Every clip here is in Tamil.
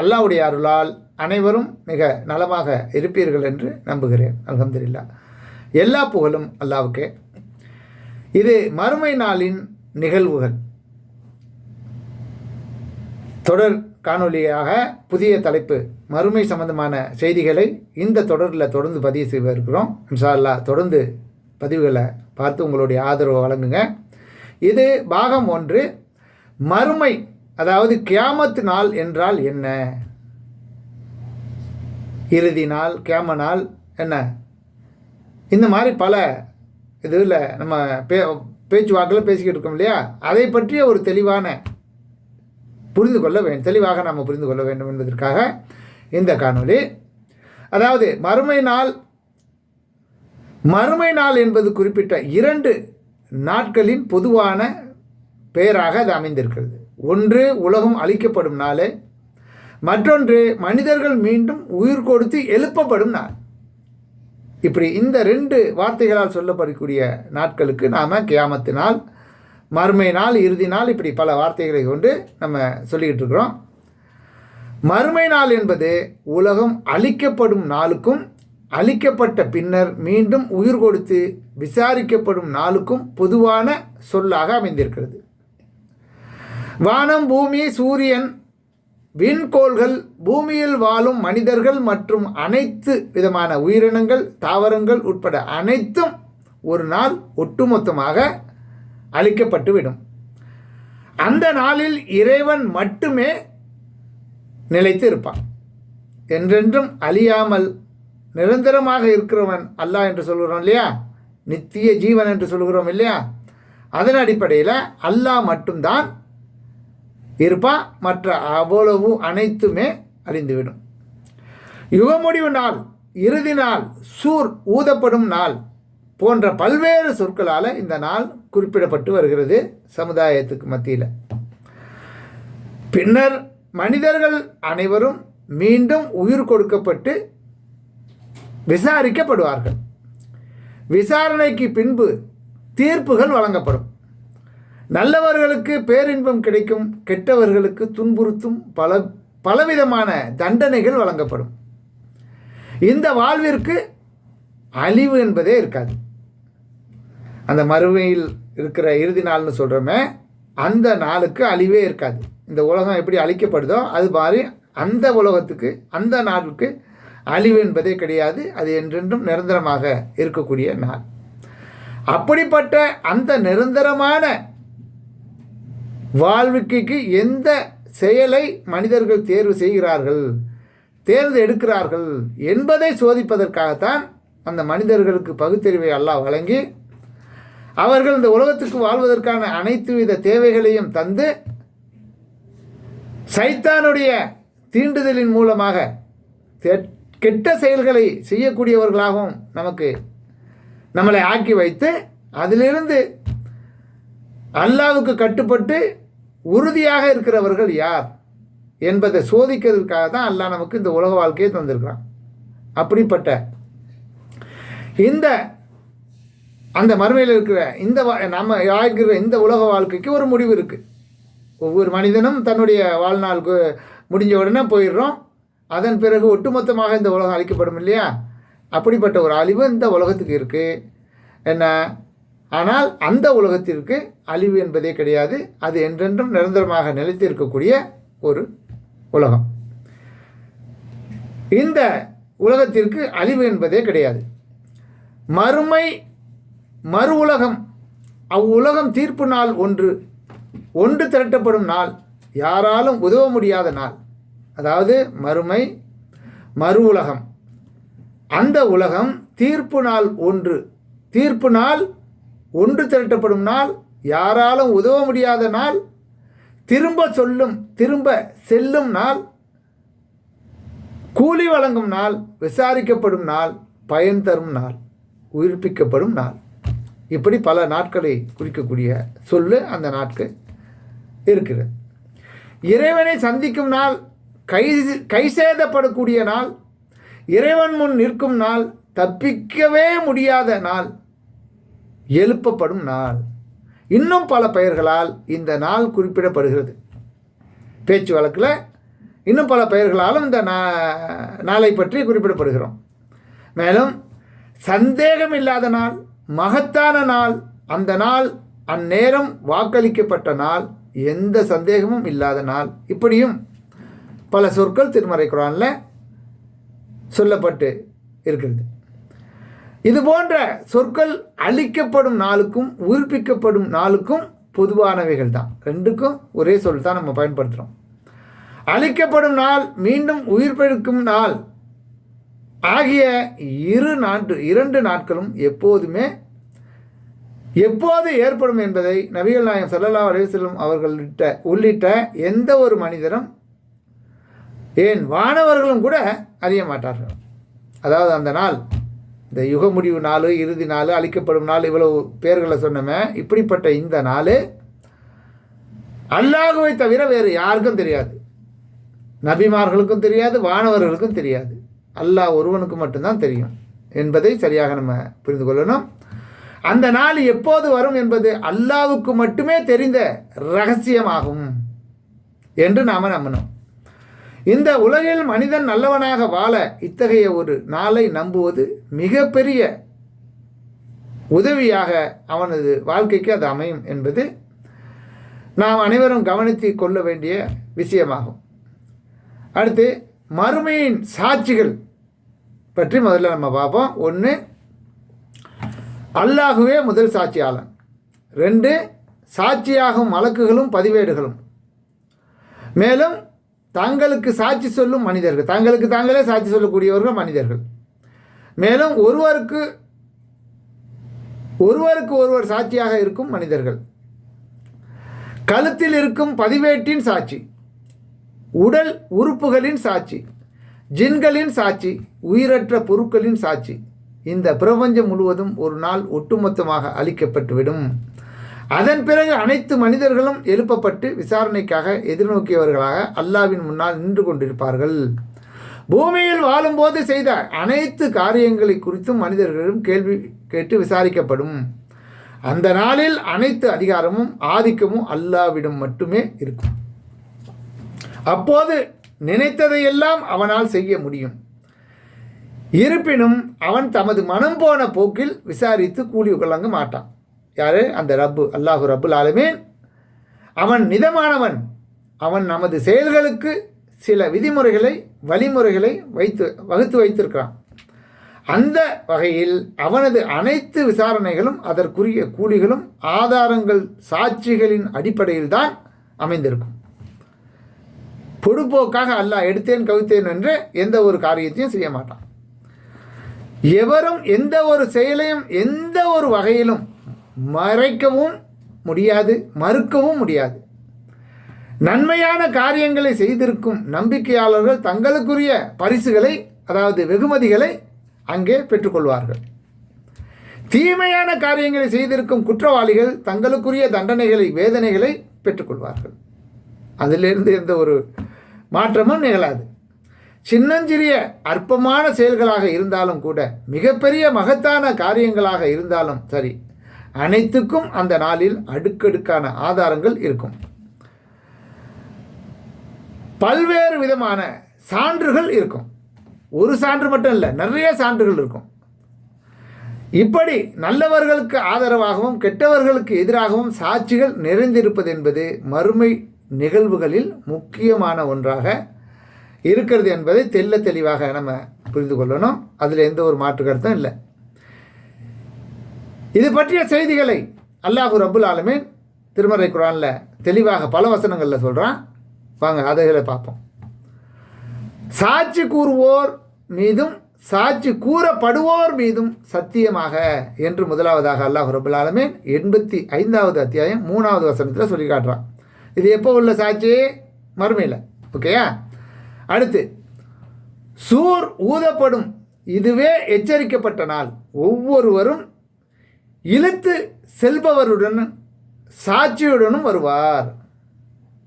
அல்லாவுடைய அருளால் அனைவரும் மிக நலமாக இருப்பீர்கள் என்று நம்புகிறேன். அலமதுல்லா எல்லா புகழும் அல்லாவுக்கே. இது மறுமை நாளின் நிகழ்வுகள். தொடர் காணொளியாக புதிய தலைப்பு மறுமை சம்பந்தமான செய்திகளை இந்த தொடரில் தொடர்ந்து பதிவு செய்ய இருக்கிறோம் இன்ஷா அல்லாஹ் தொடர்ந்து பதிவுகளை பார்த்து உங்களுடைய ஆதரவு வழங்குங்க. இது பாகம் ஒன்று மறுமை அதாவது கியாமத்து நாள் என்றால் என்ன? இறுதி நாள் கேம நாள் என்ன? இந்த மாதிரி பல இதில் நம்ம பே பேச்சுவாக்கில் பேசிக்கிட்டு இருக்கோம் இல்லையா? அதை பற்றிய ஒரு தெளிவான புரிந்து கொள்ள வேண்டும் தெளிவாக நாம் புரிந்து கொள்ள வேண்டும் என்பதற்காக இந்த காணொளி. அதாவது மறுமை நாள் மறுமை நாள் என்பது குறிப்பிட்ட இரண்டு நாட்களின் பொதுவான பெயராக அது அமைந்திருக்கிறது. ஒன்று உலகம் அழிக்கப்படும் நாளே மற்றொன்று மனிதர்கள் மீண்டும் உயிர் கொடுத்து எழுப்பப்படும் நாள். இப்படி இந்த ரெண்டு வார்த்தைகளால் சொல்லப்படக்கூடிய நாட்களுக்கு நாம் கியாமத்து நாள் மறுமை நாள் இறுதி நாள் இப்படி பல வார்த்தைகளை கொண்டு நம்ம சொல்லிக்கிட்டு இருக்கிறோம். மறுமை நாள் என்பது உலகம் அழிக்கப்படும் நாளுக்கும் அழிக்கப்பட்ட பின்னர் மீண்டும் உயிர் கொடுத்து விசாரிக்கப்படும் நாளுக்கும் பொதுவான சொல்லாக அமைந்திருக்கிறது. வானம் பூமி சூரியன் விண்கோள்கள் பூமியில் வாழும் மனிதர்கள் மற்றும் அனைத்து விதமான உயிரினங்கள் தாவரங்கள் உட்பட அனைத்தும் ஒரு நாள் ஒட்டுமொத்தமாக அழிக்கப்பட்டுவிடும். அந்த நாளில் இறைவன் மட்டுமே நிலைத்து இருப்பான் என்றென்றும் அழியாமல் நிரந்தரமாக இருக்கிறவன் அல்லாஹ் என்று சொல்கிறோம் இல்லையா? நித்திய ஜீவன் என்று சொல்கிறோம் இல்லையா? அதன் அடிப்படையில் அல்லாஹ் மட்டும்தான் இருப்பா மற்ற அவ்வளவு அனைத்துமே அறிந்துவிடும். யுகமுடிவு நாள் இறுதி நாள் சூர் ஊதப்படும் நாள் போன்ற பல்வேறு சொற்களால் இந்த நாள் குறிப்பிடப்பட்டு வருகிறது சமுதாயத்துக்கு மத்தியில். பின்னர் மனிதர்கள் அனைவரும் மீண்டும் உயிர் கொடுக்கப்பட்டு விசாரிக்கப்படுவார்கள். விசாரணைக்கு பின்பு தீர்ப்புகள் வழங்கப்படும். நல்லவர்களுக்கு பேரின்பம் கிடைக்கும் கெட்டவர்களுக்கு துன்புறுத்தும் பல பலவிதமான தண்டனைகள் வழங்கப்படும். இந்த வாழ்விற்கு அழிவு என்பதே இருக்காது. அந்த மறுமையில் இருக்கிற இறுதி நாள்னு சொல்கிறோமே அந்த நாளுக்கு அழிவே இருக்காது. இந்த உலகம் எப்படி அழிக்கப்படுதோ அது மாதிரி அந்த உலகத்துக்கு அந்த நாளுக்கு அழிவு என்பதே கிடையாது. அது என்றென்றும் நிரந்தரமாக இருக்கக்கூடிய நாள். அப்படிப்பட்ட அந்த நிரந்தரமான வாழ்வுக்கு எந்த செயலை மனிதர்கள் தேர்வு செய்கிறார்கள்? தேர்ந்து எடுக்கிறார்கள் என்பதை சோதிப்பதற்காகத்தான் அந்த மனிதர்களுக்கு பகுத்தறிவை அல்லாஹ் வழங்கி அவர்கள் இந்த உலகத்துக்கு வாழ்வதற்கான அனைத்து வித தேவைகளையும் தந்து சைத்தானுடைய தீண்டுதலின் மூலமாக கெட்ட செயல்களை செய்யக்கூடியவர்களாகவும் நமக்கு நம்மளை ஆக்கி வைத்து அதிலிருந்து அல்லாவுக்கு கட்டுப்பட்டு உறுதியாக இருக்கிறவர்கள் யார் என்பதை சோதிக்கிறதுக்காக தான் அல்லா நமக்கு இந்த உலக வாழ்க்கையை தந்திருக்கிறான். அப்படிப்பட்ட இந்த அந்த மறுமையில் இருக்கிற இந்த நம்ம வாழ்கிற இந்த உலக வாழ்க்கைக்கு ஒரு முடிவு இருக்குது ஒவ்வொரு மனிதனும் தன்னுடைய வாழ்நாளுக்கு முடிஞ்ச உடனே போயிடுறோம். அதன் பிறகு ஒட்டுமொத்தமாக இந்த உலகம் அழிக்கப்படும் இல்லையா? அப்படிப்பட்ட ஒரு அழிவு இந்த உலகத்துக்கு இருக்குது என்ன? ஆனால் அந்த உலகத்திற்கு அழிவு என்பதே கிடையாது. அது என்றென்றும் நிரந்தரமாக நிலைத்திருக்கக்கூடிய ஒரு உலகம். இந்த உலகத்திற்கு அழிவு என்பதே கிடையாது. மறுமை மறு உலகம் அவ்வுலகம் தீர்ப்பு நாள் ஒன்று ஒன்று திரட்டப்படும் நாள் யாராலும் உதவ முடியாத நாள். அதாவது மறுமை மறு உலகம். அந்த உலகம் தீர்ப்பு நாள் ஒன்று தீர்ப்பு நாள் ஒன்று திரட்டப்படும் நாள் யாராலும் உதவ முடியாத நாள் திரும்ப சொல்லும் திரும்ப செல்லும் நாள் கூலி வழங்கும் நாள் விசாரிக்கப்படும் நாள் பயன் தரும் நாள் உயிர்ப்பிக்கப்படும் நாள். இப்படி பல நாட்களை குறிக்கக்கூடிய சொல்லு அந்த நாட்கள் இருக்கிறது. இறைவனை சந்திக்கும் நாள் கை கை சேதப்படக்கூடிய நாள் இறைவன் முன் நிற்கும் நாள் தப்பிக்கவே முடியாத நாள் எழுப்பப்படும் நாள். இன்னும் பல பெயர்களால் இந்த நாள் குறிப்பிடப்படுகிறது. பேச்சு வழக்கில் இன்னும் பல பெயர்களாலும் இந்த நா- நாளை பற்றி குறிப்பிடப்படுகிறோம். மேலும் சந்தேகம் இல்லாத நாள் மகத்தான நாள் அந்த நாள் அந்நேரம் வாக்களிக்கப்பட்ட நாள் எந்த சந்தேகமும் இல்லாத நாள். இப்படியும் பல சொற்கள் திருமறை குரானில் சொல்லப்பட்டு இருக்கிறது. இது போன்ற சொற்கள் அழிக்கப்படும் நாளுக்கும் உயிர்ப்பிக்கப்படும் நாளுக்கும் பொதுவானவைகள் தான் ரெண்டுக்கும் ஒரே சொல் தான் நம்ம பயன்படுத்துகிறோம் அழிக்கப்படும் நாள் மீண்டும் உயிர்ப்பெடுக்கும் நாள் ஆகிய இரு நாட்டு இரண்டு நாட்களும் எப்போதுமே எப்போது ஏற்படும் என்பதை நபிகள் நாயகம் சல்லல்லா அலைஹி அவர்கள்ட்ட அவர்களிட்ட உள்ளிட்ட எந்த ஒரு மனிதரும் ஏன் வானவர்களும் கூட அறிய மாட்டார்கள். அதாவது அந்த நாள் இந்த யுக முடிவு நாள் இறுதி நாள் அழிக்கப்படும் நாள் இவ்வளவு பேர்களை சொன்னோமே இப்படிப்பட்ட இந்த நாள் அல்லாஹுவை தவிர வேறு யாருக்கும் தெரியாது. நபிமார்களுக்கும் தெரியாது வானவர்களுக்கும் தெரியாது. அல்லாஹ் ஒருவனுக்கு மட்டும்தான் தெரியும் என்பதை சரியாக நம்ம புரிந்து கொள்ளணும். அந்த நாள் எப்போது வரும் என்பது அல்லாவுக்கு மட்டுமே தெரிந்த ரகசியமாகும் என்று நாம் நம்பணும். இந்த உலகில் மனிதன் நல்லவனாக வாழ இத்தகைய ஒரு நாளை நம்புவது மிகப்பெரிய உதவியாக அவனது வாழ்க்கைக்கு அது அமையும் என்பது நாம் அனைவரும் கவனித்து கொள்ள வேண்டிய விஷயமாகும். அடுத்து மறுமையின் சாட்சிகள் பற்றி முதல்ல நம்ம பார்ப்போம். ஒன்று அல்லாஹுவே முதல் சாட்சியாளன். ரெண்டு சாட்சியாகும் வழக்குகளும் பதிவேடுகளும். மேலும் தங்களுக்கு சாட்சி சொல்லும் மனிதர்கள் தங்களுக்கு தாங்களே சாட்சி சொல்லக்கூடியவர்கள் மனிதர்கள். மேலும் ஒருவருக்கு ஒருவருக்கு ஒருவர் சாட்சியாக இருக்கும் மனிதர்கள். கழுத்தில் இருக்கும் பதிவேட்டின் சாட்சி உடல் உறுப்புகளின் சாட்சி ஜின்களின் சாட்சி உயிரற்ற பொருட்களின் சாட்சி இந்த பிரபஞ்சம் முழுவதும் ஒரு நாள் ஒட்டுமொத்தமாக அழிக்கப்பட்டுவிடும். அதன் பிறகு அனைத்து மனிதர்களும் எழுப்பப்பட்டு விசாரணைக்காக எதிர்நோக்கியவர்களாக அல்லாவின் முன்னால் நின்று கொண்டிருப்பார்கள். பூமியில் வாழும்போது செய்த அனைத்து காரியங்களை குறித்தும் மனிதர்களிடம் கேள்வி கேட்டு விசாரிக்கப்படும். அந்த நாளில் அனைத்து அதிகாரமும் ஆதிக்கமும் அல்லாவிடம் மட்டுமே இருக்கும். அப்போது நினைத்ததையெல்லாம் அவனால் செய்ய முடியும். இருப்பினும் அவன் தமது மனம் போன போக்கில் விசாரித்து கூலி கொள்ளங்க மாட்டான். யார்? அந்த ரப்பு அல்லாஹு ரப்புல் ஆலமீன். அவன் மிதமானவன். அவன் நமது செயல்களுக்கு சில விதிமுறைகளை வழிமுறைகளை வைத்து வகுத்து வைத்திருக்கிறான். அந்த வகையில் அவனது அனைத்து விசாரணைகளும் அதற்குரிய கூலிகளும் ஆதாரங்கள் சாட்சிகளின் அடிப்படையில் தான் அமைந்திருக்கும். பொடுபோக்காக அல்லாஹ் எடுத்தேன் கவித்தேன் என்று எந்த ஒரு காரியத்தையும் செய்ய மாட்டான். எவரும் எந்த ஒரு செயலையும் எந்த ஒரு வகையிலும் மறைக்கவும் முடியாது மறுக்கவும் முடியாது. நன்மையான காரியங்களை செய்திருக்கும் நம்பிக்கையாளர்கள் தங்களுக்குரிய பரிசுகளை அதாவது வெகுமதிகளை அங்கே பெற்றுக்கொள்வார்கள். தீமையான காரியங்களை செய்திருக்கும் குற்றவாளிகள் தங்களுக்குரிய தண்டனைகளை வேதனைகளை பெற்றுக்கொள்வார்கள். அதிலிருந்து எந்த ஒரு மாற்றமும் நிகழாது. சின்னஞ்சிறிய அற்பமான செயல்களாக இருந்தாலும் கூட மிகப்பெரிய மகத்தான காரியங்களாக இருந்தாலும் சரி அனைத்துக்கும் அந்த நாளில் அடுக்கடுக்கான ஆதாரங்கள் இருக்கும். பல்வேறு விதமான சான்றுகள் இருக்கும். ஒரு சான்று மட்டும் இல்லை நிறைய சான்றுகள் இருக்கும். இப்படி நல்லவர்களுக்கு ஆதரவாகவும் கெட்டவர்களுக்கு எதிராகவும் சாட்சிகள் நிறைந்திருப்பது என்பது மறுமை நிகழ்வுகளில் முக்கியமான ஒன்றாக இருக்கிறது என்பதை தெல்ல தெளிவாக நம்ம புரிந்து கொள்ளணும். அதில் எந்த ஒரு மாற்று கருத்தும் இல்லை. இது பற்றிய செய்திகளை அல்லாஹு ரபுல் ஆலமீன் திருமறை குரானில் தெளிவாக பல வசனங்களில் சொல்கிறான் வாங்க அதைகளை பார்ப்போம். சாட்சி கூறுவோர் மீதும் சாட்சி கூறப்படுவோர் மீதும் சத்தியமாக என்று முதலாவதாக அல்லாஹ் ரபுல் ஆலமீன் எண்பத்தி ஐந்தாவது அத்தியாயம் மூணாவது வசனத்தில் சொல்லி காட்டுறான். இது எப்போ உள்ள சாட்சி? மறுமையில். ஓகேயா அடுத்து சூர் ஊதப்படும் இதுவே எச்சரிக்கப்பட்ட நாள். ஒவ்வொருவரும் இழுத்து செல்பவருடன் சாட்சியுடனும் வருவார்.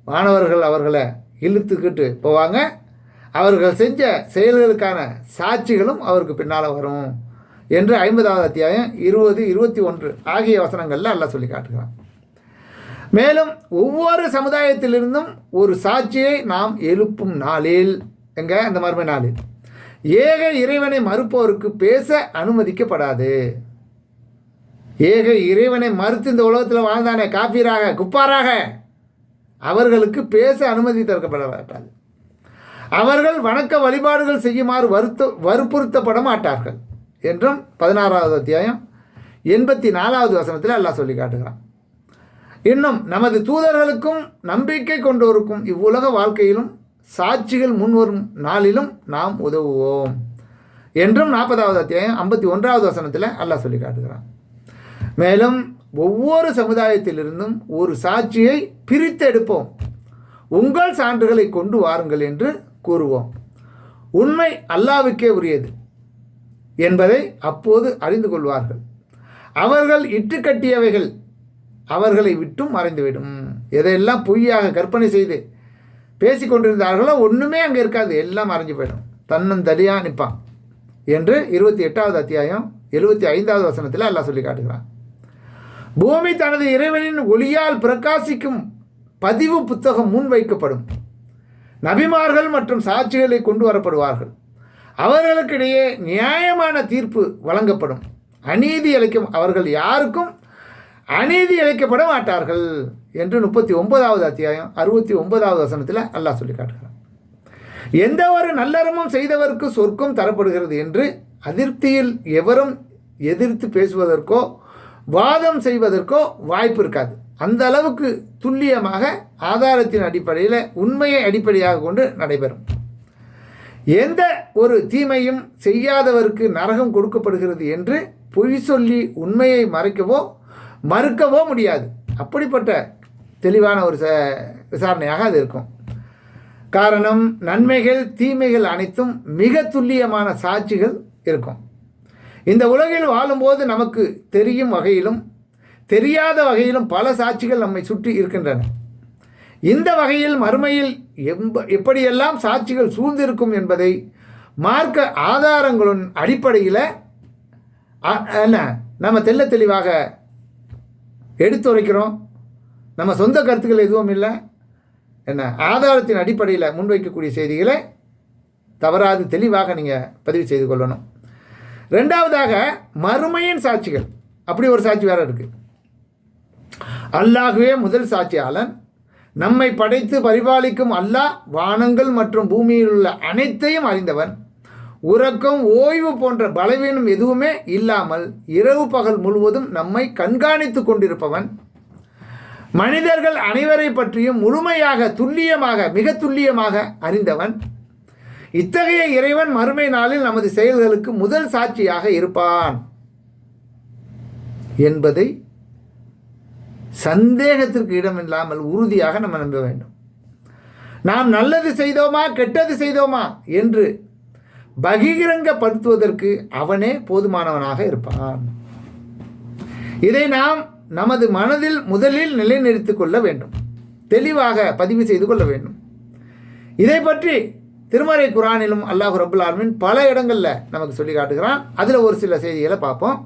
மாணவர்கள் அவர்களை இழுத்துக்கிட்டு போவாங்க. அவர்கள் செஞ்ச செயல்களுக்கான சாட்சிகளும் அவருக்கு பின்னால் வரும் என்று ஐம்பதாவது அத்தியாயம் இருபது இருபத்தி ஒன்று ஆகிய வசனங்களில் அல்ல சொல்லி காட்டுகிறான். மேலும் ஒவ்வொரு சமுதாயத்திலிருந்தும் ஒரு சாட்சியை நாம் எழுப்பும் நாளில் எங்க? அந்த மர்ம நாளில். ஏக இறைவனை மறுப்போருக்கு பேச அனுமதிக்கப்படாது. ஏக இறைவனை மறுத்து இந்த உலகத்தில் வாழ்ந்தானே காப்பீராக குப்பாராக. அவர்களுக்கு பேச அனுமதி தடுக்கப்பட மாட்டாது அவர்கள் வணக்க வழிபாடுகள் செய்யுமாறு வருத்த வற்புறுத்தப்பட மாட்டார்கள். என்றும் பதினாறாவது அத்தியாயம் எண்பத்தி நாலாவது வசனத்தில் அல்லாஹ் சொல்லி காட்டுகிறான். இன்னும் நமது தூதர்களுக்கும் நம்பிக்கை கொண்டோருக்கும் இவ்வுலக வாழ்க்கையிலும் சாட்சிகள் முன்வரும் நாளிலும் நாம் உதவுவோம். என்றும் நாற்பதாவது அத்தியாயம் ஐம்பத்தி ஒன்றாவது வசனத்தில் அல்லாஹ் சொல்லி காட்டுகிறான். மேலும் ஒவ்வொரு சமுதாயத்திலிருந்தும் ஒரு சாட்சியை பிரித்தெடுப்போம். உங்கள் சான்றுகளை கொண்டு வாருங்கள் என்று கூறுவோம். உண்மை அல்லாவுக்கே உரியது என்பதை அப்போது அறிந்து கொள்வார்கள். அவர்கள் இட்டு கட்டியவைகள் அவர்களை விட்டும் மறைந்துவிடும். எதையெல்லாம் பொய்யாக கற்பனை செய்து பேசி கொண்டிருந்தார்களோ ஒன்றுமே அங்கே இருக்காது. எல்லாம் மறைஞ்சு போயிடும். தன்னந்தனியாக நிற்பான் என்று இருபத்தி எட்டாவது அத்தியாயம் எழுபத்தி ஐந்தாவது வசனத்தில் எல்லாம் சொல்லி காட்டுகிறான். பூமி தனது இறைவனின் ஒளியால் பிரகாசிக்கும் பதிவு புத்தகம் முன்வைக்கப்படும். நபிமார்கள் மற்றும் சாட்சிகளை கொண்டு வரப்படுவார்கள். அவர்களுக்கிடையே நியாயமான தீர்ப்பு வழங்கப்படும். அநீதி அளிக்கும் அவர்கள் யாருக்கும் அநீதி அளிக்கப்பட மாட்டார்கள் என்று முப்பத்தி ஒன்பதாவது அத்தியாயம் அறுபத்தி ஒன்பதாவது வசனத்தில் அல்லாஹ் சொல்லி காட்டுகிறார் எந்த ஒரு நல்லறமும் செய்தவருக்கு சொர்க்கம் தரப்படுகிறது என்று அதிருப்தியில் எவரும் எதிர்த்து பேசுவதற்கோ வாதம் செய்வதற்கோ வாய்ப்பு இருக்காது. அந்த அளவுக்கு துல்லியமாக ஆதாரத்தின் அடிப்படையில் உண்மையை அடிப்படையாக கொண்டு நடைபெறும். எந்த ஒரு தீமையும் செய்யாதவருக்கு நரகம் கொடுக்கப்படுகிறது என்று பொய் சொல்லி உண்மையை மறைக்கவோ மறுக்கவோ முடியாது. அப்படிப்பட்ட தெளிவான ஒரு ச விசாரணையாக அது இருக்கும். காரணம் நன்மைகள் தீமைகள் அனைத்தும் மிக துல்லியமான சாட்சிகள் இருக்கும். இந்த உலகில் வாழும்போது நமக்கு தெரியும் வகையிலும் தெரியாத வகையிலும் பல சாட்சிகள் நம்மை சுற்றி இருக்கின்றன. இந்த வகையில் மறுமையில் எம்ப எப்படியெல்லாம் சாட்சிகள் சூழ்ந்திருக்கும் என்பதை மார்க்க ஆதாரங்களின் அடிப்படையில் என்ன நம்ம தெல்ல தெளிவாக எடுத்துரைக்கிறோம். நம்ம சொந்த கருத்துக்கள் எதுவும் இல்லை. என்ன ஆதாரத்தின் அடிப்படையில் முன்வைக்கக்கூடிய செய்திகளை தவறாது தெளிவாக நீங்கள் பதிவு செய்து கொள்ளணும். ரெண்டாவதாக மறுமையின் சாட்சிகள். அப்படி ஒரு சாட்சி வேறு இருக்குது அல்லாஹுவே முதல் சாட்சியாளன். நம்மை படைத்து பரிபாலிக்கும் அல்லாஹ் வானங்கள் மற்றும் பூமியில் உள்ள அனைத்தையும் அறிந்தவன். உறக்கம் ஓய்வு போன்ற பலவீனம் எதுவுமே இல்லாமல் இரவு பகல் முழுவதும் நம்மை கண்காணித்து கொண்டிருப்பவன். மனிதர்கள் அனைவரை பற்றியும் முழுமையாக துல்லியமாக மிக துல்லியமாக அறிந்தவன். இத்தகைய இறைவன் மறுமை நாளில் நமது செயல்களுக்கு முதல் சாட்சியாக இருப்பான். என்பதை சந்தேகத்திற்கு இடமில்லாமல் உறுதியாக நம்ம நம்ப வேண்டும். நாம் நல்லது செய்தோமா கெட்டது செய்தோமா என்று பகிரங்கப்படுத்துவதற்கு அவனே போதுமானவனாக இருப்பான். இதை நாம் நமது மனதில் முதலில் நிலைநிறுத்திக் கொள்ள வேண்டும். தெளிவாக பதிவு செய்து கொள்ள வேண்டும். இதை பற்றி திருமறை குரானிலும் அல்லாஹு ரபுல் ஆலமின் பல இடங்களில் நமக்கு சொல்லி காட்டுகிறான். அதில் ஒரு சில செய்திகளை பார்ப்போம்.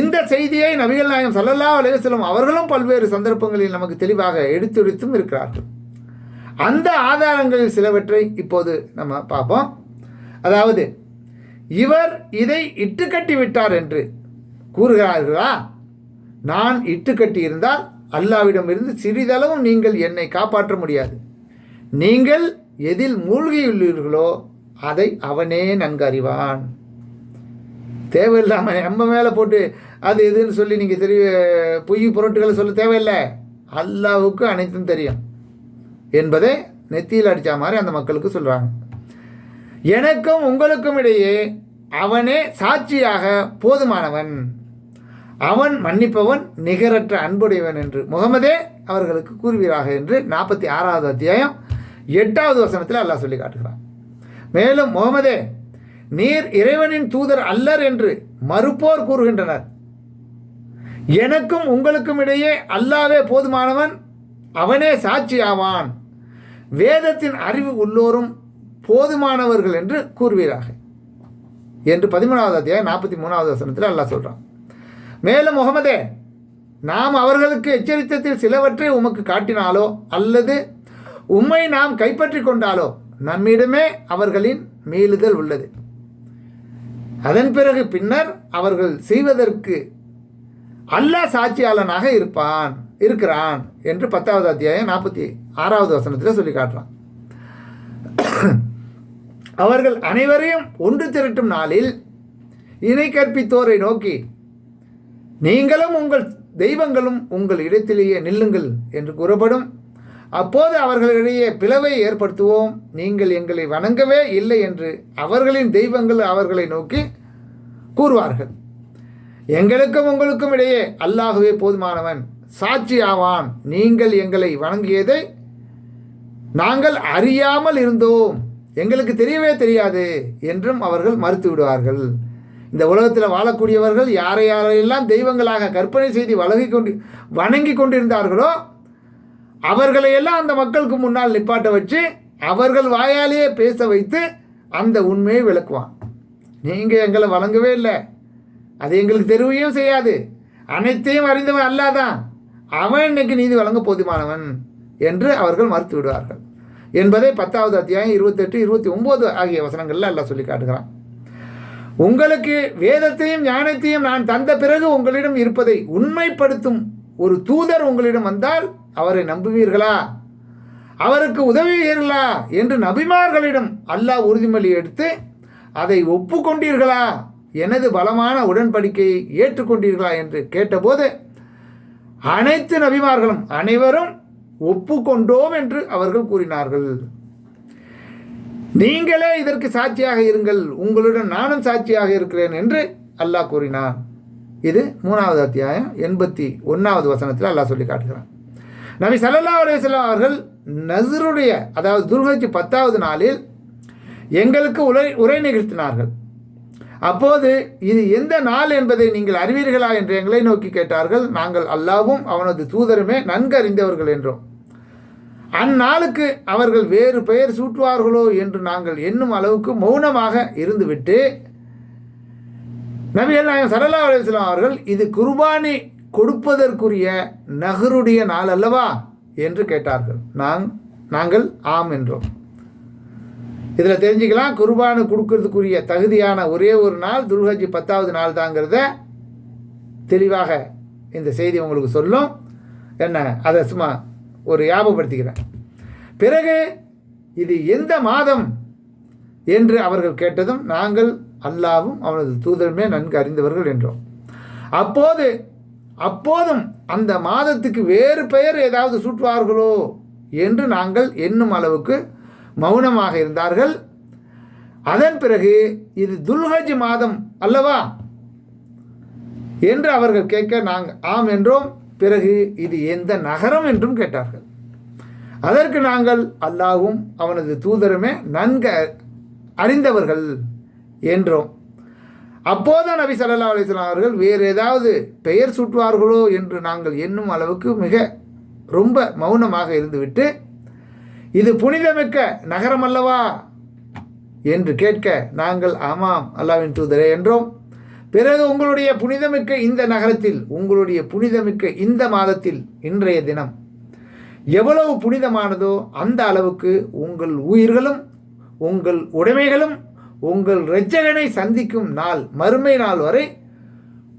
இந்த செய்தியை நபிகள் நாயம் சல்லல்லா அலைவசலம் அவர்களும் பல்வேறு சந்தர்ப்பங்களில் நமக்கு தெளிவாக எடுத்துரைத்தும் இருக்கிறார்கள். அந்த ஆதாரங்களில் சிலவற்றை இப்போது நம்ம பார்ப்போம். அதாவது இவர் இதை இட்டுக்கட்டி விட்டார் என்று கூறுகிறார்களா? நான் இட்டுக்கட்டி இருந்தால் அல்லாவிடமிருந்து சிறிதளவும் நீங்கள் என்னை காப்பாற்ற முடியாது. நீங்கள் எதில் மூழ்கியுள்ளீர்களோ அதை அவனே நன்கு அறிவான். தேவையில்லாமல் நம்ம மேலே போட்டு அது எதுன்னு சொல்லி நீங்கள் தெரிய பொய் பொருட்களை சொல்ல தேவையில்லை. அல்லாவுக்கு அனைத்தும் தெரியும். என்பதை நெத்தியில் அடித்த மாதிரி அந்த மக்களுக்கு சொல்கிறாங்க எனக்கும் உங்களுக்கும் இடையே அவனே சாட்சியாக போதுமானவன். அவன் மன்னிப்பவன் நிகரற்ற அன்புடையவன் என்று முகமதே அவர்களுக்கு கூறுவீராக என்று நாற்பத்தி ஆறாவது அத்தியாயம் எட்டாவது வசனத்தில் அல்லாஹ் சொல்லி காட்டுகிறான். மேலும் முகமதே நீர் இறைவனின் தூதர் அல்லர் என்று மறுப்போர் கூறுகின்றனர். எனக்கும் உங்களுக்கும் இடையே அல்லாவே போதுமானவன் அவனே சாட்சி ஆவான் வேதத்தின் அறிவு உள்ளோரும் போதுமானவர்கள் என்று கூறுவீராக. என்று பதிமூணாவது அத்தியாயம் நாற்பத்தி மூணாவது வசனத்தில் அல்லாஹ் சொல்கிறான் மேலும் முகமதே நாம் அவர்களுக்கு எச்சரித்தத்தில் சிலவற்றை உமக்கு காட்டினாலோ அல்லது உம்மை நாம் கைப்பற்றி கொண்டாலோ நம்மிடமே அவர்களின் மீளுதல் உள்ளது. அதன் பிறகு பின்னர் அவர்கள் செய்வதற்கு அல்லாஹ் சாட்சியாளனாக இருப்பான் இருக்கிறான் என்று பத்தாவது அத்தியாயம் நாற்பத்தி ஆறாவது வசனத்தில் சொல்லி காட்டுறான். அவர்கள் அனைவரையும் ஒன்று திரட்டும் நாளில் இணை கற்பித்தோரை நோக்கி நீங்களும் உங்கள் தெய்வங்களும் உங்கள் இடத்திலேயே நில்லுங்கள் என்று கூறப்படும் அப்போது அவர்களிடையே பிளவை ஏற்படுத்துவோம். நீங்கள் எங்களை வணங்கவே இல்லை என்று அவர்களின் தெய்வங்கள் அவர்களை நோக்கி கூறுவார்கள். எங்களுக்கும் உங்களுக்கும் இடையே அல்லாஹுவே போதுமானவன் சாட்சி ஆவான் நீங்கள் எங்களை வணங்கியதை நாங்கள் அறியாமல் இருந்தோம். எங்களுக்கு தெரியவே தெரியாது என்றும் அவர்கள் மறுத்து விடுவார்கள். இந்த உலகத்தில் வாழக்கூடியவர்கள் யாரை யாரையெல்லாம் தெய்வங்களாக கற்பனை செய்து வழங்கி கொண்டு வணங்கி கொண்டிருந்தார்களோ அவர்களையெல்லாம் அந்த மக்களுக்கு முன்னால் நிப்பாட்ட வச்சு அவர்கள் வாயாலேயே பேச வைத்து அந்த உண்மையை விளக்குவான். நீங்கள் எங்களை வழங்கவே இல்லை. அது எங்களுக்கு தெரியவும் செய்யாது. அனைத்தையும் அறிந்தவன் அல்லாதான். அவன் இன்னைக்கு நீதி வழங்க போதுமானவன் என்று அவர்கள் மறுத்து விடுவார்கள். என்பதை பத்தாவது அத்தியாயம் இருபத்தெட்டு இருபத்தி ஒம்பது ஆகிய வசனங்களில் எல்லாம் சொல்லி காட்டுகிறான். உங்களுக்கு வேதத்தையும் ஞானத்தையும் நான் தந்த பிறகு உங்களிடம் இருப்பதை உண்மைப்படுத்தும் ஒரு தூதர் உங்களிடம் வந்தால் அவரை நம்புவீர்களா? அவருக்கு உதவுவீர்களா? என்று நபிமார்களிடம் அல்லாஹ் உறுதிமொழி எடுத்து அதை ஒப்புக்கொண்டீர்களா? எனது பலமான உடன்படிக்கையை ஏற்றுக்கொண்டீர்களா? என்று கேட்டபோது அனைத்து நபிமார்களும் அனைவரும் ஒப்புக்கொண்டோம் என்று அவர்கள் கூறினார்கள். நீங்களே இதற்கு சாட்சியாக இருங்கள். உங்களுடன் நானும் சாட்சியாக இருக்கிறேன் என்று அல்லாஹ் கூறினார் இது மூணாவது அத்தியாயம் எண்பத்தி ஒன்றாவது வசனத்தில் அல்லாஹ் சொல்லி காட்டுகிறான். நபி சல்லல்லா அலுவலாம் அவர்கள் நசருடைய அதாவது துர்கட்சி பத்தாவது நாளில் எங்களுக்கு உரை உரை நிகழ்த்தினார்கள். அப்போது இது எந்த நாள் என்பதை நீங்கள் அறிவீர்களா என்று எங்களை நோக்கி கேட்டார்கள். நாங்கள் அல்லாவும் அவனது தூதருமே நன்கு அறிந்தவர்கள் என்றோம். அந்நாளுக்கு அவர்கள் வேறு பெயர் சூட்டுவார்களோ என்று நாங்கள் எண்ணும் அளவுக்கு மௌனமாக இருந்துவிட்டு நபிகள் நாயகம் சரலா அலுவலாம் அவர்கள் இது குர்பானி கொடுப்பதற்குரிய நகருடைய நாள் அல்லவா? என்று கேட்டார்கள். நாங் நாங்கள் ஆம் என்றோம். இதில் தெரிஞ்சுக்கலாம் குர்பானு கொடுக்கறதுக்குரிய தகுதியான ஒரே ஒரு நாள் துல்ஹஜி பத்தாவது நாள் தாங்கிறத தெளிவாக இந்த செய்தி உங்களுக்கு சொல்லும். என்ன? அதை சும்மா ஒரு ஞாபகப்படுத்திக்கிறேன். பிறகு இது எந்த மாதம் என்று அவர்கள் கேட்டதும் நாங்கள் அல்லாவும் அவனது தூதருமே நன்கு அறிந்தவர்கள் என்றோம். அப்போது அப்போதும் அந்த மாதத்துக்கு வேறு பெயர் ஏதாவது சூட்டுவார்களோ என்று நாங்கள் எண்ணும் அளவுக்கு மௌனமாக இருந்தார்கள். அதன் பிறகு இது துல்ஹஜ் மாதம் அல்லவா? என்று அவர்கள் கேட்க நாங்கள் ஆம் என்றோம். பிறகு இது எந்த நகரம் என்றும் கேட்டார்கள். அதற்கு நாங்கள் அல்லாவும் அவனது தூதருமே நன்கு அறிந்தவர்கள் என்றோம். அப்போது நபி சல்லா அலிஸ்லாம் அவர்கள் வேறு ஏதாவது பெயர் சூட்டுவார்களோ என்று நாங்கள் எண்ணும் அளவுக்கு மிக ரொம்ப மௌனமாக இருந்துவிட்டு இது புனிதமிக்க நகரம் அல்லவா என்று கேட்க நாங்கள் ஆமாம் அல்லாவின் தூதரே என்றோம். பிறகு உங்களுடைய புனிதமிக்க இந்த நகரத்தில் உங்களுடைய புனிதமிக்க இந்த மாதத்தில் இன்றைய தினம் எவ்வளவு புனிதமானதோ அந்த அளவுக்கு உங்கள் உயிர்களும் உங்கள் உடைமைகளும் உங்கள் இரட்சகனை சந்திக்கும் நாள் மறுமை நாள் வரை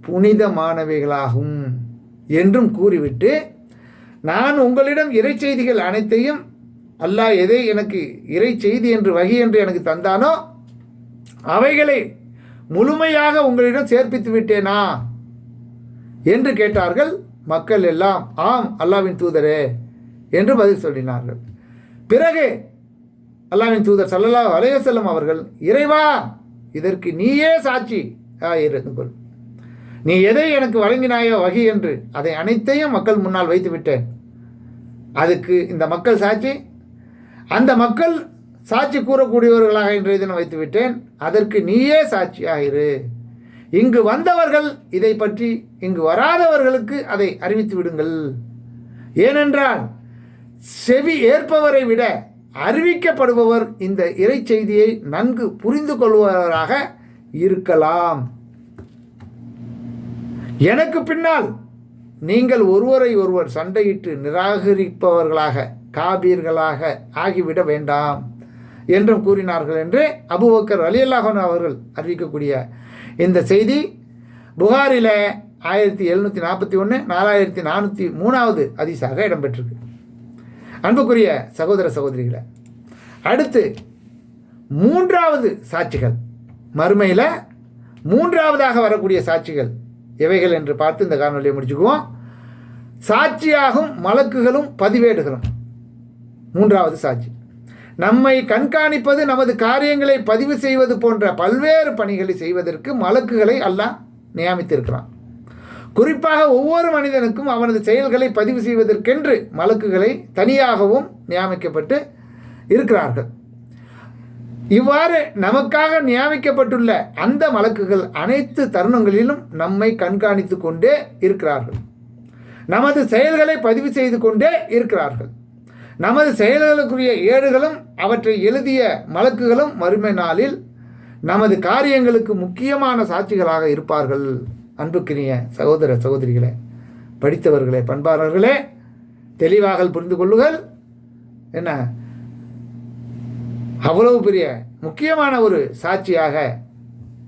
புனிதமானவைகளாகும் என்றும் கூறிவிட்டு நான் உங்களிடம் இறை செய்திகள் அனைத்தையும் அல்லாஹ் எதை எனக்கு இறை செய்தி என்று வகை என்று எனக்கு தந்தானோ அவைகளை முழுமையாக உங்களிடம் சேர்ப்பித்து விட்டேனா? என்று கேட்டார்கள் மக்கள் எல்லாம் ஆம் அல்லாவின் தூதரே என்று பதில் சொல்லினார்கள். பிறகு அல்லாவின் தூதர் சல்லல்லா அலையசல்லம் அவர்கள் இறைவா இதற்கு நீயே சாட்சி. இருந்து கொள் நீ எதை எனக்கு வழங்கினாயோ வகை என்று அதை அனைத்தையும் மக்கள் முன்னால் வைத்து விட்டேன். அதுக்கு இந்த மக்கள் சாட்சி. அந்த மக்கள் சாட்சி கூறக்கூடியவர்களாக இன்றைய தினம் வைத்து விட்டேன். அதற்கு நீயே சாட்சியாயிரு இங்கு வந்தவர்கள் இதை பற்றி இங்கு வராதவர்களுக்கு அதை அறிவித்து விடுங்கள். ஏனென்றால் செவி ஏற்பவரை விட அறிவிக்கப்படுபவர் இந்த இறை செய்தியை நன்கு புரிந்து கொள்பவராக இருக்கலாம். எனக்கு பின்னால் நீங்கள் ஒருவரை ஒருவர் சண்டையிட்டு நிராகரிப்பவர்களாக காபீர்களாக ஆகிவிட வேண்டாம் என்றும் கூறினார்கள் என்று அபுபக்கர் அலியல்லாஹன் அவர்கள் அறிவிக்கக்கூடிய இந்த செய்தி புகாரில் ஆயிரத்தி எழுநூற்றி நாற்பத்தி ஒன்று நாலாயிரத்தி நானூற்றி மூணாவது அதிசாக இடம்பெற்றிருக்கு. அன்புக்குரிய சகோதர சகோதரிகளை அடுத்து மூன்றாவது சாட்சிகள். மறுமையில் மூன்றாவதாக வரக்கூடிய சாட்சிகள். எவைகள் என்று பார்த்து இந்த காணொலியை முடிச்சுக்குவோம். சாட்சியாகும் மலக்குகளும் பதிவேடுகளும். மூன்றாவது சாட்சி. நம்மை கண்காணிப்பது நமது காரியங்களை பதிவு செய்வது போன்ற பல்வேறு பணிகளை செய்வதற்கு மலக்குகளை அல்லாஹ் நியமித்திருக்கிறான். குறிப்பாக ஒவ்வொரு மனிதனுக்கும் அவனது செயல்களை பதிவு செய்வதற்கென்று மலக்குகளை தனியாகவும் நியமிக்கப்பட்டு இருக்கிறார்கள். இவ்வாறு நமக்காக நியமிக்கப்பட்டுள்ள அந்த மலக்குகள் அனைத்து தருணங்களிலும் நம்மை கண்காணித்து கொண்டே இருக்கிறார்கள். நமது செயல்களை பதிவு செய்து கொண்டே இருக்கிறார்கள். நமது செயல்களுக்குரிய ஏடுகளும் அவற்றை எழுதிய மலக்குகளும் மறுமை நாளில் நமது காரியங்களுக்கு முக்கியமான சாட்சிகளாக இருப்பார்கள். அன்புக்கினிய சகோதர சகோதரிகளே படித்தவர்களே பண்பாளர்களே தெளிவாக புரிந்து கொள்ளுங்கள். என்ன? அவ்வளவு பெரிய முக்கியமான ஒரு சாட்சியாக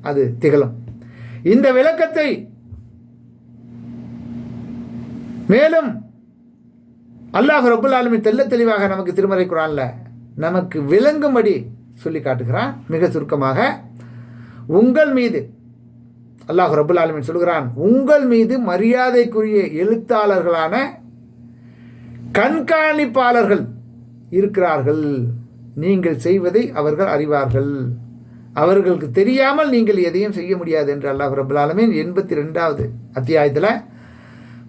அது திகழும். இந்த விளக்கத்தை மேலும் அல்லாஹ் ரபுல் ஆலமி தெல்ல தெளிவாக நமக்கு திருமறை குரான்ல நமக்கு விளங்கும்படி சொல்லி காட்டுகிறான். மிக சுருக்கமாக உங்கள் மீது அல்லாஹ் ரபுல் ஆலமின் சொல்கிறான் உங்கள் மீது மரியாதைக்குரிய எழுத்தாளர்களான கண்காணிப்பாளர்கள் இருக்கிறார்கள். நீங்கள் செய்வதை அவர்கள் அறிவார்கள். அவர்களுக்கு தெரியாமல் நீங்கள் எதையும் செய்ய முடியாது என்று அல்லாஹ் ரபுல் ஆலமின் எண்பத்தி ரெண்டாவது அத்தியாயத்தில்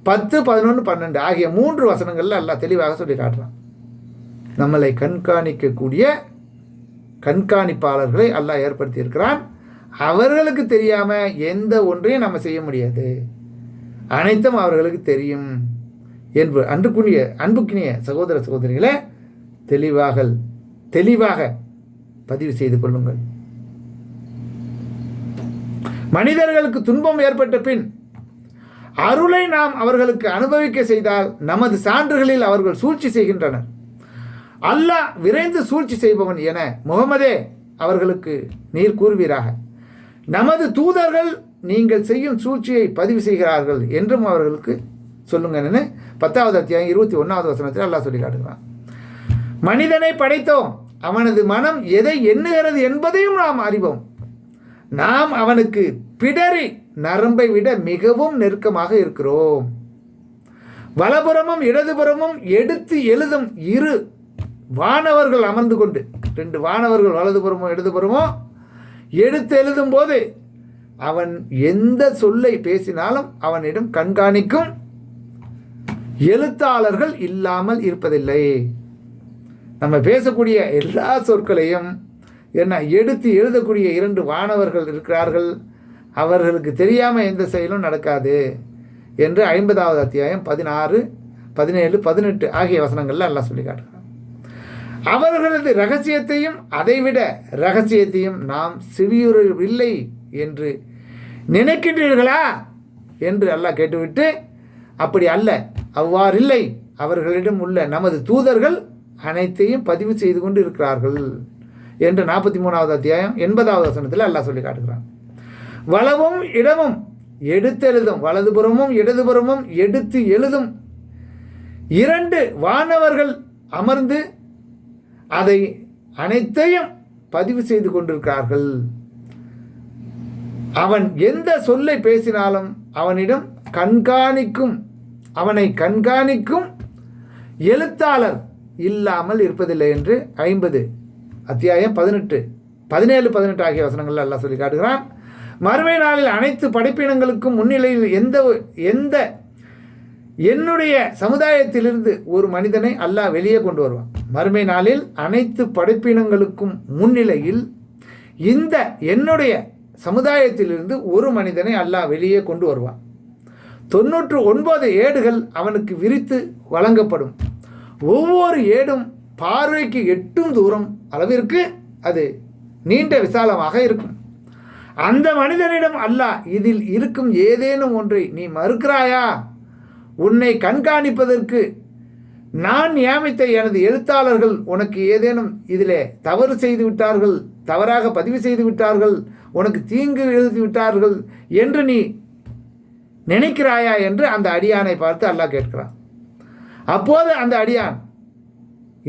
பத்து பதினொன்று பன்னெண்டு ஆகிய மூன்று வசனங்களில் எல்லாம் தெளிவாக சொல்லி காட்டுறான். நம்மளை கண்காணிக்கக்கூடிய கண்காணிப்பாளர்களை அல்லாஹ் ஏற்படுத்தி இருக்கிறான் அவர்களுக்கு தெரியாமல் எந்த ஒன்றையும் நம்ம செய்ய முடியாது. அனைத்தும் அவர்களுக்கு தெரியும் என்று அன்புக்குரிய அன்புக்கினிய சகோதர சகோதரிகளை தெளிவாக தெளிவாக பதிவு செய்து கொள்ளுங்கள். மனிதர்களுக்கு துன்பம் ஏற்பட்ட பின் அருளை நாம் அவர்களுக்கு அனுபவிக்க செய்தால் நமது சான்றுகளில் அவர்கள் சூழ்ச்சி செய்கின்றனர். அல்லாஹ் விரைந்து சூழ்ச்சி செய்பவன் என முகமதே அவர்களுக்கு நீர் கூறுவீராக. நமது தூதர்கள் நீங்கள் செய்யும் சூழ்ச்சியை பதிவு செய்கிறார்கள் என்றும் அவர்களுக்கு சொல்லுங்கன்னு பத்தாவது அத்தியாயம் இருபத்தி ஒன்றாவது வசனத்தில் அல்லாஹ் சொல்லி காட்டுகிறான். மனிதனை படைத்தோம். அவனது மனம் எதை எண்ணுகிறது என்பதையும் நாம் அறிவோம். நாம் அவனுக்கு பிடரி நரம்பை விட மிகவும் நெருக்கமாக இருக்கிறோம். வலபுறமும் இடதுபுறமும் எடுத்து எழுதும் இரு வானவர்கள் அமர்ந்து கொண்டு ரெண்டு வானவர்கள் வலதுபுறமும் இடதுபுறமும் எடுத்து எழுதும் போது அவன் எந்த சொல்லை பேசினாலும் அவனிடம் கண்காணிக்கும் எழுத்தாளர்கள் இல்லாமல் இருப்பதில்லை. நம்ம பேசக்கூடிய எல்லா சொற்களையும் என்ன எடுத்து எழுதக்கூடிய இரண்டு வானவர்கள் இருக்கிறார்கள். அவர்களுக்கு தெரியாமல் எந்த செயலும் நடக்காது என்று ஐம்பதாவது அத்தியாயம் பதினாறு பதினேழு பதினெட்டு ஆகிய வசனங்களில் எல்லாம் சொல்லி காட்டுறாங்க அவர்களது ரகசியத்தையும் அதைவிட ரகசியத்தையும் நாம் செவியுறவில்லை என்று நினைக்கின்றீர்களா? என்று அல்லாஹ் கேட்டுவிட்டு அப்படி அல்ல அவ்வாறில்லை அவர்களிடம் உள்ள நமது தூதர்கள் அனைத்தையும் பதிவு செய்து கொண்டு இருக்கிறார்கள் என்று நாற்பத்தி மூணாவது அத்தியாயம் எண்பதாவது வசனத்தில் அல்லாஹ் சொல்லி காட்டுகிறான். வலவும் இடமும் எடுத்தெழுதும் வலதுபுறமும் இடதுபுறமும் எடுத்து எழுதும் இரண்டு வானவர்கள் அமர்ந்து அதை அனைத்தையும் பதிவு செய்து கொண்டிருக்கிறார்கள். அவன் எந்த சொல்லை பேசினாலும் அவனிடம் கண்காணிக்கும் அவனை கண்காணிக்கும் எழுத்தாளர் இல்லாமல் இருப்பதில்லை என்று ஐம்பது அத்தியாயம் பதினெட்டு பதினேழு பதினெட்டு ஆகிய வசனங்கள் எல்லாம் சொல்லி காட்டுகிறான். மறுமை நாளில் அனைத்து படைப்பினங்களுக்கும் முன்னிலையில் எந்த எந்த என்னுடைய சமுதாயத்திலிருந்து ஒரு மனிதனை அல்லாஹ் வெளியே கொண்டு வருவான். மறுமை நாளில் அனைத்து படைப்பினங்களுக்கும் முன்னிலையில் இந்த என்னுடைய சமுதாயத்திலிருந்து ஒரு மனிதனை அல்லாஹ் வெளியே கொண்டு வருவான். தொன்னூற்று ஒன்பது ஏடுகள் அவனுக்கு விரித்து வழங்கப்படும். ஒவ்வொரு ஏடும் பார்வைக்கு எட்டும் தூரம் அளவிற்கு அது நீண்ட விசாலமாக இருக்கும். அந்த மனிதனிடம் அல்லாஹ் இதில் இருக்கும் ஏதேனும் ஒன்றை நீ மறுக்கிறாயா? உன்னை கண்காணிப்பதற்கு நான் நியமித்த எனது எழுத்தாளர்கள் உனக்கு ஏதேனும் இதிலே தவறு செய்து விட்டார்கள் தவறாக பதிவு செய்து விட்டார்கள் உனக்கு தீங்கு எழுதி விட்டார்கள் என்று நீ நினைக்கிறாயா என்று அந்த அடியானை பார்த்து அல்லாஹ் கேட்கிறான். அப்போது அந்த அடியான்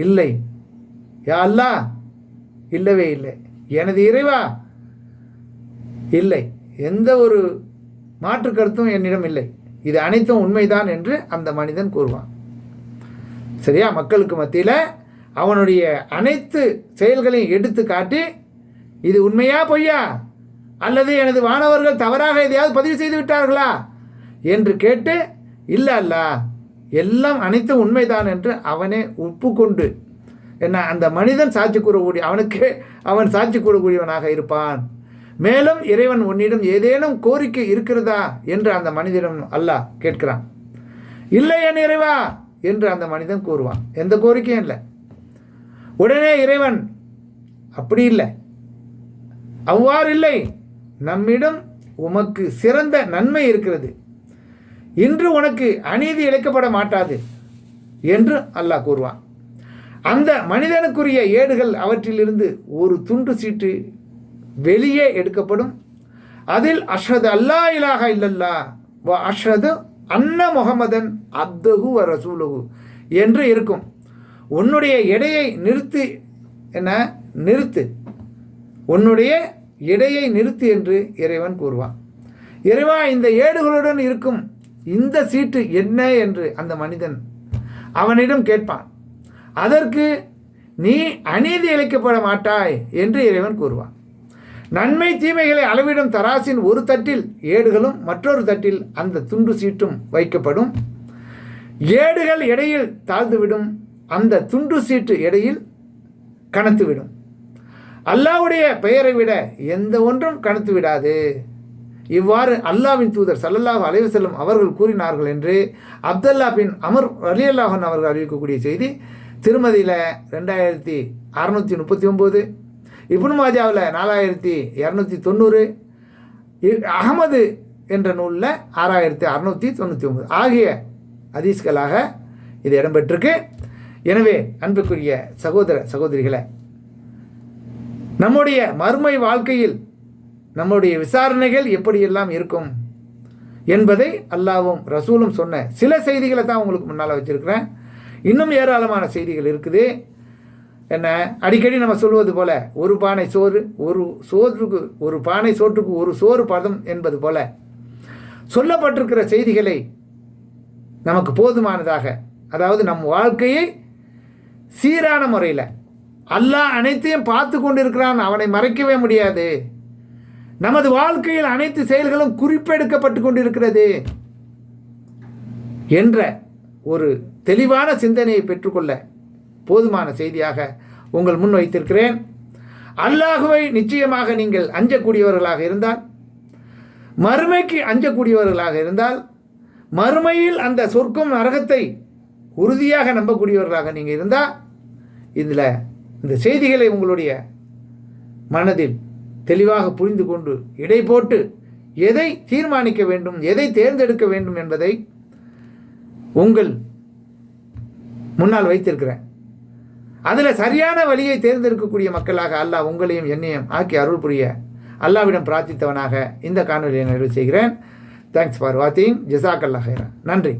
இல்லை யா அல்லா இல்லவே இல்லை. எனது இறைவா இல்லை. எந்த ஒரு மாற்று கருத்தும் என்னிடம் இல்லை. இது அனைத்தும் உண்மைதான் என்று அந்த மனிதன் கூறுவான். சரியா? மக்களுக்கு மத்தியில் அவனுடைய அனைத்து செயல்களையும் எடுத்து காட்டி இது உண்மையா பொய்யா? அல்லது எனது மாணவர்கள் தவறாக எதையாவது பதிவு செய்து விட்டார்களா? என்று கேட்டு இல்லை அல்ல எல்லாம் அனைத்தும் உண்மைதான் என்று அவனே ஒப்புக்கொண்டு என்ன அந்த மனிதன் சாட்சி கூறக்கூடிய அவனுக்கு அவன் சாட்சி கூறக்கூடியவனாக இருப்பான். மேலும் இறைவன் உன்னிடம் ஏதேனும் கோரிக்கை இருக்கிறதா? என்று அந்த மனிதனிடம் அல்லாஹ் கேட்கிறான். இல்லை என் இறைவா என்று அந்த மனிதன் கூறுவான். எந்த கோரிக்கையும் இல்லை. உடனே இறைவன் அப்படி இல்லை. அவ்வாறு இல்லை. நம்மிடம் உமக்கு சிறந்த நன்மை இருக்கிறது. இன்று உனக்கு அநீதி இழைக்கப்பட மாட்டாது என்று அல்லாஹ் கூறுவான். அந்த மனிதனுக்குரிய ஏடுகள் அவற்றிலிருந்து ஒரு துண்டு சீட்டு வெளியே எடுக்கப்படும். அதில் அஷ்ரது அல்லா இலாக இல்லல்லா வ அஷ்ரது அன்ன முகமதன் அப்தகு வ ரசூலுகு என்று இருக்கும். உன்னுடைய எடையை நிறுத்து என்ன? நிறுத்து. உன்னுடைய எடையை நிறுத்து என்று இறைவன் கூறுவான். இறைவா இந்த ஏடுகளுடன் இருக்கும் இந்த சீட்டு என்ன என்று அந்த மனிதன் அவனிடம் கேட்பான். அதற்கு நீ அநீதி இழைக்கப்பட மாட்டாய் என்று இறைவன் கூறுவான். நன்மை தீமைகளை அளவிடும் தராசின் ஒரு தட்டில் ஏடுகளும் மற்றொரு தட்டில் அந்த துண்டு சீட்டும் வைக்கப்படும். ஏடுகள் இடையில் தாழ்ந்துவிடும் அந்த துண்டு சீட்டு இடையில் கணத்துவிடும் அல்லாவுடைய பெயரை விட எந்த ஒன்றும் கணத்து விடாது இவ்வாறு அல்லாவின் தூதர் சல்லல்லாஹு செல்லும் அவர்கள் கூறினார்கள் என்று அப்தல்லா பின் அமர் அலி அல்லாஹன் அவர்கள் அறிவிக்கக்கூடிய செய்தி திருமதியில் ரெண்டாயிரத்தி அறநூற்றி முப்பத்தி ஒம்பது இப்னு மாஜாவில் நாலாயிரத்தி இரநூத்தி தொண்ணூறு அகமது என்ற நூலில் ஆறாயிரத்தி அறநூற்றி தொண்ணூற்றி ஒம்பது ஆகிய அதீஸ்களாக இது இடம்பெற்றிருக்கு. எனவே அன்புக்குரிய சகோதர சகோதரிகளை நம்முடைய மறுமை வாழ்க்கையில் நம்முடைய விசாரணைகள் எப்படியெல்லாம் இருக்கும் என்பதை அல்லாவும் ரசூலும் சொன்ன சில செய்திகளை தான் உங்களுக்கு முன்னால் வச்சுருக்கிறேன். இன்னும் ஏராளமான செய்திகள் இருக்குது. என்ன? அடிக்கடி நம்ம சொல்வது போல ஒரு பானை சோறு ஒரு சோற்றுக்கு ஒரு பானை சோற்றுக்கு ஒரு சோறு பதம் என்பது போல சொல்லப்பட்டிருக்கிற செய்திகளை நமக்கு போதுமானதாக அதாவது நம் வாழ்க்கையை சீரான முறையில் அல்லாஹ் அனைத்தையும் பார்த்து கொண்டிருக்கிறான் அவனை மறைக்கவே முடியாது. நமது வாழ்க்கையில் அனைத்து செயல்களும் குறிப்பெடுக்கப்பட்டு கொண்டிருக்கிறது என்ற ஒரு தெளிவான சிந்தனையை பெற்றுக்கொள்ள போதுமான செய்தியாக உங்கள் முன் வைத்திருக்கிறேன். அல்லாஹுவை நிச்சயமாக நீங்கள் அஞ்சக்கூடியவர்களாக இருந்தால் மறுமைக்கு அஞ்சக்கூடியவர்களாக இருந்தால் மறுமையில் அந்த சொர்க்கம் நரகத்தை உறுதியாக நம்பக்கூடியவர்களாக நீங்கள் இருந்தால் இதில் இந்த செய்திகளை உங்களுடைய மனதில் தெளிவாக புரிந்து கொண்டு இடை போட்டு எதை தீர்மானிக்க வேண்டும் எதை தேர்ந்தெடுக்க வேண்டும் என்பதை உங்கள் முன்னால் வைத்திருக்கிறேன். அதில் சரியான வழியை தேர்ந்தெடுக்கக்கூடிய மக்களாக அல்லாஹ் உங்களையும் என்னையும் ஆக்கி அருள் புரிய அல்லாவிடம் பிரார்த்தித்தவனாக இந்த காணொலியை நிறைவு செய்கிறேன். தேங்க்ஸ் ஃபார் வாட்சிங் ஜிசாக் அல்லா நன்றி.